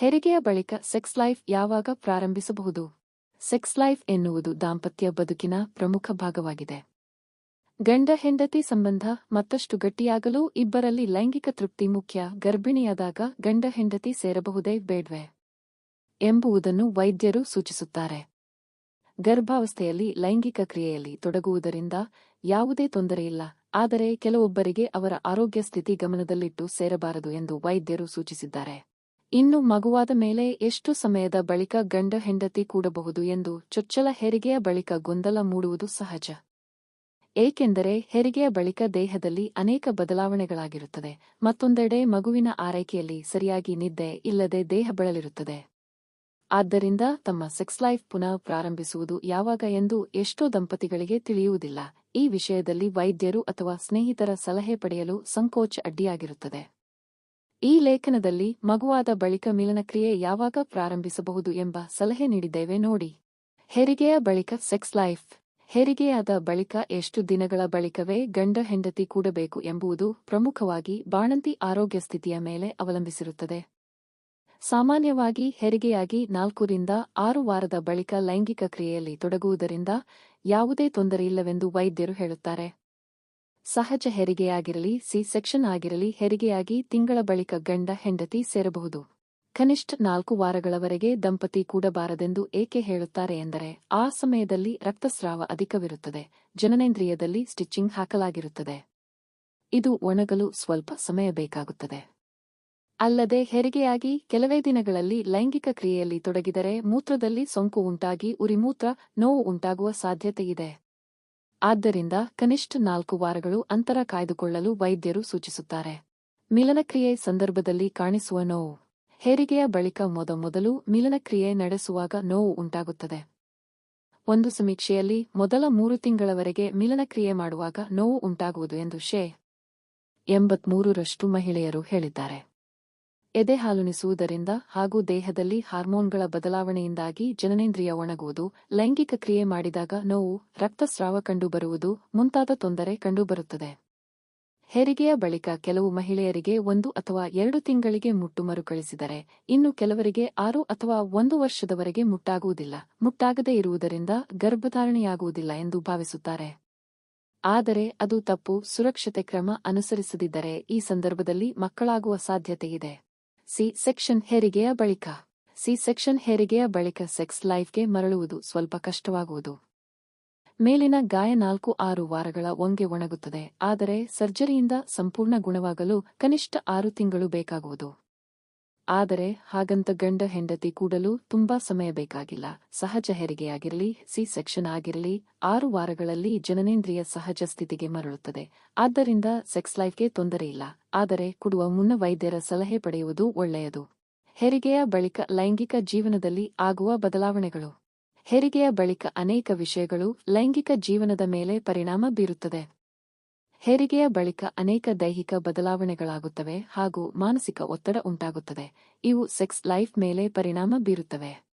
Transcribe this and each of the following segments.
ಹೆರಿಗೆಯ ಬಳಿಕ sex life ಯಾವಾಗ ಪ್ರಾರಂಭಿಸಬಹುದು? ಸೆಕ್ಸ್ ಲೈಫ್ ಎನ್ನುವುದು ದಾಂಪತ್ಯ ಬದುಕಿನ ಪ್ರಮುಖ ಭಾಗವಾಗಿದೆ. ಗಂಡ ಹೆಂಡತಿ ಸಂಬಂಧ ಮತ್ತಷ್ಟು ಗಟ್ಟಿಯಾಗಲು ಇಬ್ಬರಲ್ಲಿ ಲೈಂಗಿಕ ತೃಪ್ತಿ ಮುಖ್ಯ, ಗರ್ಭಿಣಿಯಾದಾಗ ಗಂಡ ಹೆಂಡತಿ ಸೇರಬಹುದೇ ಬೇಡ್ವೆ ಎಂಬುವುದನ್ನು ವೈದ್ಯರು ಸೂಚಿಸುತ್ತಾರೆ. ಗರ್ಭಾವಸ್ಥೆಯಲ್ಲಿ ಲೈಂಗಿಕ ಕ್ರಿಯೆಯಲ್ಲಿ ತೊಡಗುವುದರಿಂದ ಯಾವುದೇ ತೊಂದರೆಯಿಲ್ಲ ಆದರೆ ಕೆಲವೊಬ್ಬರಿಗೆ ಅವರ ಆರೋಗ್ಯ ಸ್ಥಿತಿ ಗಮನದಲ್ಲಿಟ್ಟು ಸೇರಬಾರದು ಎಂದು ವೈದ್ಯರು ಸೂಚಿಸಿದ್ದಾರೆ. ಇನ್ನು ಮಗುವಾದ ಮೇಲೆ ಎಷ್ಟು ಸಮಯದ ಬಳಿಕ ಗಂಡ ಹೆಂಡತಿ ಕೂಡಬಹುದು ಎಂದು ಚೊಚ್ಚಲ ಹೆರಿಗೆಯ ಬಳಿಕ ಗೊಂದಲ ಮೂಡುವುದು ಸಹಜ. ಏಕೆಂದರೆ ಹೆರಿಗೆಯ ಬಳಿಕ ದೇಹದಲ್ಲಿ ಅನೇಕ ಬದಲಾವಣೆಗಳಾಗಿರುತ್ತದೆ ಮತ್ತೊಂದೆಡೆ ಮಗುವಿನ ಆರೈಕೆಯಲ್ಲಿ ಸರಿಯಾಗಿ ನಿದ್ದೆ ಇಲ್ಲದೆ ದೇಹ ಬಳಲಿರುತ್ತದೆ. ಆದ್ದರಿಂದ ತಮ್ಮ ಸೆಕ್ಸ್ ಲೈಫ್ ಪುನಃ ಪ್ರಾರಂಭಿಸುವುದು ಯಾವಾಗ ಎಂದು ಎಷ್ಟೋ ದಂಪತಿಗಳಿಗೆ ತಿಳಿಯುವುದಿಲ್ಲ. ಈ ವಿಷಯದಲ್ಲಿ ವೈದ್ಯರು ಅಥವಾ ಸ್ನೇಹಿತರ ಸಲಹೆ ಪಡೆಯಲು ಸಂಕೋಚ ಅಡ್ಡಿಯಾಗಿರುತ್ತದೆ. ಈ ಲೇಖನದಲ್ಲಿ ಮಗುವಾದ ಬಳಿಕ ಮಿಲನಕ್ರಿಯೆ ಯಾವಾಗ ಪ್ರಾರಂಭಿಸಬಹುದು ಎಂಬ ಸಲಹೆ ನೀಡಿದ್ದೇವೆ ನೋಡಿ. ಹೆರಿಗೆಯ ಬಳಿಕ ಸೆಕ್ಸ್ ಲೈಫ್. ಹೆರಿಗೆಯಾದ ಬಳಿಕ ಎಷ್ಟು ದಿನಗಳ ಬಳಿಕವೇ ಗಂಡ ಹೆಂಡತಿ ಕೂಡಬೇಕು ಎಂಬುದು ಪ್ರಮುಖವಾಗಿ ಬಾಣಂತಿ ಆರೋಗ್ಯ ಸ್ಥಿತಿಯ ಮೇಲೆ ಅವಲಂಬಿಸಿರುತ್ತದೆ. ಸಾಮಾನ್ಯವಾಗಿ ಹೆರಿಗೆಯಾಗಿ ನಾಲ್ಕರಿಂದ ಆರು ವಾರದ ಬಳಿಕ ಲೈಂಗಿಕ ಕ್ರಿಯೆಯಲ್ಲಿ ತೊಡಗುವುದರಿಂದ ಯಾವುದೇ ತೊಂದರೆಯಿಲ್ಲವೆಂದು ವೈದ್ಯರು ಹೇಳುತ್ತಾರೆ. ಸಹಜ ಹೆರಿಗೆಯಾಗಿರಲಿ, ಸಿ ಸೆಕ್ಷನ್ ಆಗಿರಲಿ, ಹೆರಿಗೆಯಾಗಿ ತಿಂಗಳ ಬಳಿಕ ಗಂಡ ಹೆಂಡತಿ ಸೇರಬಹುದು. ಕನಿಷ್ಠ ನಾಲ್ಕು ವಾರಗಳವರೆಗೆ ದಂಪತಿ ಕೂಡಬಾರದೆಂದು ಏಕೆ ಹೇಳುತ್ತಾರೆ ಎಂದರೆ, ಆ ಸಮಯದಲ್ಲಿ ರಕ್ತಸ್ರಾವ ಅಧಿಕವಿರುತ್ತದೆ, ಜನನೇಂದ್ರಿಯದಲ್ಲಿ ಸ್ಟಿಚಿಂಗ್ ಹಾಕಲಾಗಿರುತ್ತದೆ. ಇದು ಒಣಗಲು ಸ್ವಲ್ಪ ಸಮಯ ಬೇಕಾಗುತ್ತದೆ. ಅಲ್ಲದೆ ಹೆರಿಗೆಯಾಗಿ ಕೆಲವೇ ದಿನಗಳಲ್ಲಿ ಲೈಂಗಿಕ ಕ್ರಿಯೆಯಲ್ಲಿ ತೊಡಗಿದರೆ ಮೂತ್ರದಲ್ಲಿ ಸೋಂಕು ಉಂಟಾಗಿ, ಉರಿಮೂತ್ರ ನೋವು ಉಂಟಾಗುವ ಸಾಧ್ಯತೆಯಿದೆ. ಆದ್ದರಿಂದ ಕನಿಷ್ಠ ನಾಲ್ಕು ವಾರಗಳು ಅಂತರ ಕಾಯ್ದುಕೊಳ್ಳಲು ವೈದ್ಯರು ಸೂಚಿಸುತ್ತಾರೆ. ಮಿಲನಕ್ರಿಯೆ ಸಂದರ್ಭದಲ್ಲಿ ಕಾಣಿಸುವ ನೋವು. ಹೆರಿಗೆಯ ಬಳಿಕ ಮೊದಮೊದಲು ಮಿಲನಕ್ರಿಯೆ ನಡೆಸುವಾಗ ನೋವು ಉಂಟಾಗುತ್ತದೆ. ಒಂದು ಸಮೀಕ್ಷೆಯಲ್ಲಿ ಮೊದಲ ಮೂರು ತಿಂಗಳವರೆಗೆ ಮಿಲನಕ್ರಿಯೆ ಮಾಡುವಾಗ ನೋವು ಉಂಟಾಗುವುದು ಎಂದು ಶೇ. ಎಂಬತ್ಮೂರರಷ್ಟು ಮಹಿಳೆಯರು ಹೇಳಿದ್ದಾರೆ. ಎದೆ ಹಾಲುಣಿಸುವುದರಿಂದ ಹಾಗೂ ದೇಹದಲ್ಲಿ ಹಾರ್ಮೋನ್ಗಳ ಬದಲಾವಣೆಯಿಂದಾಗಿ ಜನನೇಂದ್ರಿಯ ಒಣಗುವುದು, ಲೈಂಗಿಕ ಕ್ರಿಯೆ ಮಾಡಿದಾಗ ನೋವು, ರಕ್ತಸ್ರಾವ ಕಂಡುಬರುವುದು ಮುಂತಾದ ತೊಂದರೆ ಕಂಡುಬರುತ್ತದೆ. ಹೆರಿಗೆಯ ಬಳಿಕ ಕೆಲವು ಮಹಿಳೆಯರಿಗೆ ಒಂದು ಅಥವಾ ಎರಡು ತಿಂಗಳಿಗೆ ಮುಟ್ಟು ಮರುಕಳಿಸಿದರೆ, ಇನ್ನು ಕೆಲವರಿಗೆ ಆರು ಅಥವಾ ಒಂದು ವರ್ಷದವರೆಗೆ ಮುಟ್ಟಾಗುವುದಿಲ್ಲ. ಮುಟ್ಟಾಗದೇ ಇರುವುದರಿಂದ ಗರ್ಭಧಾರಣೆಯಾಗುವುದಿಲ್ಲ ಎಂದು ಭಾವಿಸುತ್ತಾರೆ. ಆದರೆ ಅದು ತಪ್ಪು, ಸುರಕ್ಷತೆ ಕ್ರಮ ಅನುಸರಿಸದಿದ್ದರೆ ಈ ಸಂದರ್ಭದಲ್ಲಿ ಮಕ್ಕಳಾಗುವ ಸಾಧ್ಯತೆಯಿದೆ. ಸಿ ಸೆಕ್ಷನ್ ಹೆರಿಗೆಯ ಬಳಿಕ. ಸಿ ಸೆಕ್ಷನ್ ಹೆರಿಗೆಯ ಬಳಿಕ ಸೆಕ್ಸ್ ಲೈಫ್ಗೆ ಮರಳುವುದು ಸ್ವಲ್ಪ ಕಷ್ಟವಾಗುವುದು. ಮೇಲಿನ ಗಾಯ ನಾಲ್ಕು ಆರು ವಾರಗಳ ಒಂಗೆ ಒಣಗುತ್ತದೆ, ಆದರೆ ಸರ್ಜರಿಯಿಂದ ಸಂಪೂರ್ಣ ಗುಣವಾಗಲು ಕನಿಷ್ಠ ಆರು ತಿಂಗಳು ಬೇಕಾಗುವುದು. ಆದರೆ ಹಾಗಂತ ಗಂಡ ಹೆಂಡತಿ ಕೂಡಲು ತುಂಬಾ ಸಮಯ ಬೇಕಾಗಿಲ್ಲ. ಸಹಜ ಹೆರಿಗೆಯಾಗಿರಲಿ, ಸಿ ಸೆಕ್ಷನ್ ಆಗಿರಲಿ, ಆರು ವಾರಗಳಲ್ಲಿ ಜನನೇಂದ್ರಿಯ ಸಹಜ ಸ್ಥಿತಿಗೆ ಮರಳುತ್ತದೆ. ಆದ್ದರಿಂದ ಸೆಕ್ಸ್ ಲೈಫ್ಗೆ ತೊಂದರೆಯಿಲ್ಲ ಆದರೆ ಕೊಡುವ ಮುನ್ನ ವೈದ್ಯರ ಸಲಹೆ ಪಡೆಯುವುದು ಒಳ್ಳೆಯದು. ಹೆರಿಗೆಯ ಬಳಿಕ ಲೈಂಗಿಕ ಜೀವನದಲ್ಲಿ ಆಗುವ ಬದಲಾವಣೆಗಳು. ಹೆರಿಗೆಯ ಬಳಿಕ ಅನೇಕ ವಿಷಯಗಳು ಲೈಂಗಿಕ ಜೀವನದ ಮೇಲೆ ಪರಿಣಾಮ ಬೀರುತ್ತದೆ. ಹೆರಿಗೆಯ ಬಳಿಕ ಅನೇಕ ದೈಹಿಕ ಬದಲಾವಣೆಗಳಾಗುತ್ತವೆ ಹಾಗೂ ಮಾನಸಿಕ ಒತ್ತಡ ಉಂಟಾಗುತ್ತದೆ. ಇವು ಸೆಕ್ಸ್ ಲೈಫ್ ಮೇಲೆ ಪರಿಣಾಮ ಬೀರುತ್ತವೆ.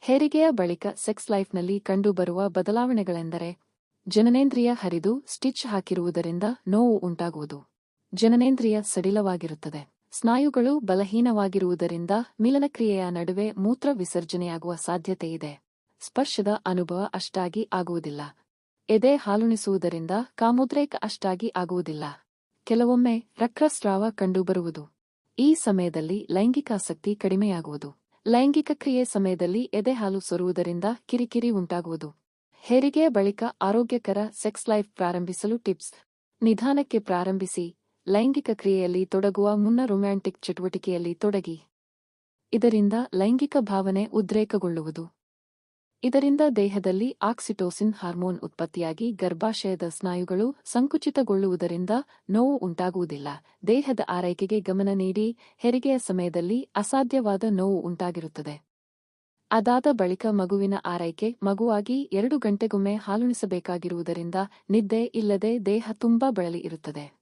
ಹೆರಿಗೆಯ ಬಳಿಕ ಸೆಕ್ಸ್ ಲೈಫ್ನಲ್ಲಿ ಕಂಡುಬರುವ ಬದಲಾವಣೆಗಳೆಂದರೆ ಜನನೇಂದ್ರಿಯ ಹರಿದು ಸ್ಟಿಚ್ ಹಾಕಿರುವುದರಿಂದ ನೋವು ಉಂಟಾಗುವುದು. ಜನನೇಂದ್ರಿಯ ಸಡಿಲವಾಗಿರುತ್ತದೆ. ಸ್ನಾಯುಗಳು ಬಲಹೀನವಾಗಿರುವುದರಿಂದ ಮಿಲನಕ್ರಿಯೆಯ ನಡುವೆ ಮೂತ್ರ ವಿಸರ್ಜನೆಯಾಗುವ ಸಾಧ್ಯತೆಯಿದೆ. ಸ್ಪರ್ಶದ ಅನುಭವ ಅಷ್ಟಾಗಿ ಆಗುವುದಿಲ್ಲ. ಎದೆ ಹಾಲುಣಿಸುವುದರಿಂದ ಕಾಮೋದ್ರೇಕ ಅಷ್ಟಾಗಿ ಆಗುವುದಿಲ್ಲ. ಕೆಲವೊಮ್ಮೆ ರಕ್ತಸ್ರಾವ ಕಂಡುಬರುವುದು. ಈ ಸಮಯದಲ್ಲಿ ಲೈಂಗಿಕಾಸಕ್ತಿ ಕಡಿಮೆಯಾಗುವುದು. ಲೈಂಗಿಕ ಕ್ರಿಯೆ ಸಮಯದಲ್ಲಿ ಎದೆ ಹಾಲು ಸೊರುವುದರಿಂದ ಕಿರಿಕಿರಿ ಉಂಟಾಗುವುದು. ಹೆರಿಗೆಯ ಬಳಿಕ ಆರೋಗ್ಯಕರ ಸೆಕ್ಸ್ ಲೈಫ್ ಪ್ರಾರಂಭಿಸಲು ಟಿಪ್ಸ್. ನಿಧಾನಕ್ಕೆ ಪ್ರಾರಂಭಿಸಿ, ಲೈಂಗಿಕ ಕ್ರಿಯೆಯಲ್ಲಿ ತೊಡಗುವ ಮುನ್ನ ರೊಮ್ಯಾಂಟಿಕ್ ಚಟುವಟಿಕೆಯಲ್ಲಿ ತೊಡಗಿ. ಇದರಿಂದ ಲೈಂಗಿಕ ಭಾವನೆ ಉದ್ರೇಕಗೊಳ್ಳುವುದು. ಇದರಿಂದ ದೇಹದಲ್ಲಿ ಆಕ್ಸಿಟೋಸಿನ್ ಹಾರ್ಮೋನ್ ಉತ್ಪತ್ತಿಯಾಗಿ ಗರ್ಭಾಶಯದ ಸ್ನಾಯುಗಳು ಸಂಕುಚಿತಗೊಳ್ಳುವುದರಿಂದ ನೋವು ಉಂಟಾಗುವುದಿಲ್ಲ. ದೇಹದ ಆರೈಕೆಗೆ ಗಮನ ನೀಡಿ, ಹೆರಿಗೆಯ ಸಮಯದಲ್ಲಿ ಅಸಾಧ್ಯವಾದ ನೋವು ಉಂಟಾಗಿರುತ್ತದೆ. ಅದಾದ ಬಳಿಕ ಮಗುವಿನ ಆರೈಕೆ, ಮಗುವಾಗಿ ಎರಡು ಗಂಟೆಗೊಮ್ಮೆ ಹಾಲುಣಿಸಬೇಕಾಗಿರುವುದರಿಂದ ನಿದ್ದೆ ಇಲ್ಲದೆ ದೇಹ ತುಂಬಾ ಬಳಲಿ ಇರುತ್ತದೆ.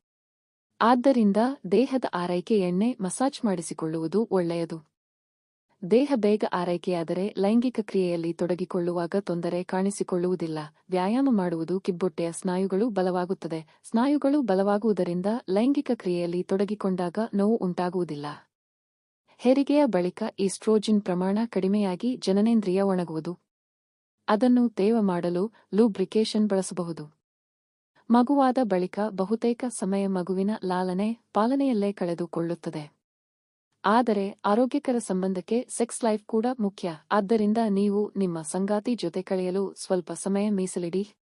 ಆದ್ದರಿಂದ ದೇಹದ ಆರೈಕೆ ಎಣ್ಣೆ ಮಸಾಜ್ ಮಾಡಿಸಿಕೊಳ್ಳುವುದು ಒಳ್ಳೆಯದು. ದೇಹ ಬೇಗ ಆರೈಕೆಯಾದರೆ ಲೈಂಗಿಕ ಕ್ರಿಯೆಯಲ್ಲಿ ತೊಡಗಿಕೊಳ್ಳುವಾಗ ತೊಂದರೆ ಕಾಣಿಸಿಕೊಳ್ಳುವುದಿಲ್ಲ. ವ್ಯಾಯಾಮ ಮಾಡುವುದು ಕಿಬ್ಬೊಟ್ಟೆಯ ಸ್ನಾಯುಗಳು ಬಲವಾಗುತ್ತದೆ. ಸ್ನಾಯುಗಳು ಬಲವಾಗುವುದರಿಂದ ಲೈಂಗಿಕ ಕ್ರಿಯೆಯಲ್ಲಿ ತೊಡಗಿಕೊಂಡಾಗ ನೋವು ಉಂಟಾಗುವುದಿಲ್ಲ. ಹೆರಿಗೆಯ ಬಳಿಕ ಈಸ್ಟ್ರೋಜಿನ್ ಪ್ರಮಾಣ ಕಡಿಮೆಯಾಗಿ ಜನನೇಂದ್ರಿಯ ಒಣಗುವುದು. ಅದನ್ನು ತೇವ ಮಾಡಲು ಲೂಬ್ರಿಕೇಶನ್ ಬಳಸಬಹುದು. ಮಗುವಾದ ಬಳಿಕ ಬಹುತೇಕ ಸಮಯ ಮಗುವಿನ ಲಾಲನೆ, ಪಾಲನೆಯಲ್ಲೇ ಕಳೆದುಕೊಳ್ಳುತ್ತದೆ. ಆದರೆ ಆರೋಗ್ಯಕರ ಸಂಬಂಧಕ್ಕೆ ಸೆಕ್ಸ್ ಲೈಫ್ ಕೂಡ ಮುಖ್ಯ. ಆದ್ದರಿಂದ ನೀವು ನಿಮ್ಮ ಸಂಗಾತಿ ಜೊತೆ ಕಳೆಯಲು ಸ್ವಲ್ಪ ಸಮಯ ಮೀಸಲಿಡಿ.